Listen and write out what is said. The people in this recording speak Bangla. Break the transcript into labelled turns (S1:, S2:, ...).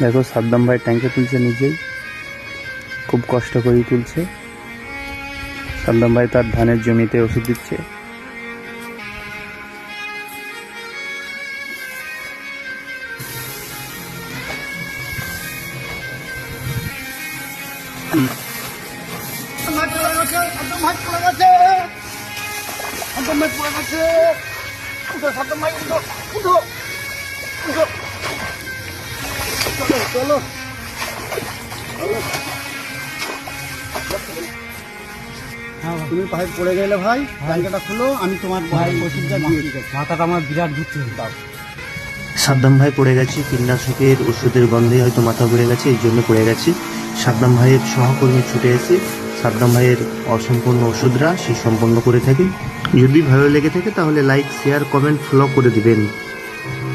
S1: দেখো, সাদ্দাম ভাই ট্যাঙ্কে তুলছে নিজেই। খুব কষ্ট করেই তুলছে। সাদ্দাম ভাই তার ধানের জমিতে ওষুধ দিচ্ছে।
S2: চলো তুমি পড়ে গেলে ভাই জায়গাটা খুলো আমি তোমার ভাই ওষুধটা দিয়ে দিচ্ছি। মাথাটা আমার বিরাট ঘুরছে। দাও।
S3: সাদ্দাম ভাই পড়ে গেছে কীটনাশকের ওষুধের গন্ধে হয়তো মাথা ঘুরে গেছে এই জন্য পড়ে গেছে। সাদ্দাম ভাইয়ের সহকর্মী ছুটে এসে সাদ্দাম ভাইয়ের অসম্পূর্ণ ওষুধরা সে সম্পন্ন করে থাকে। যদি ভালো লেগে থাকে তাহলে লাইক শেয়ার কমেন্ট ফলো করে দিবেন।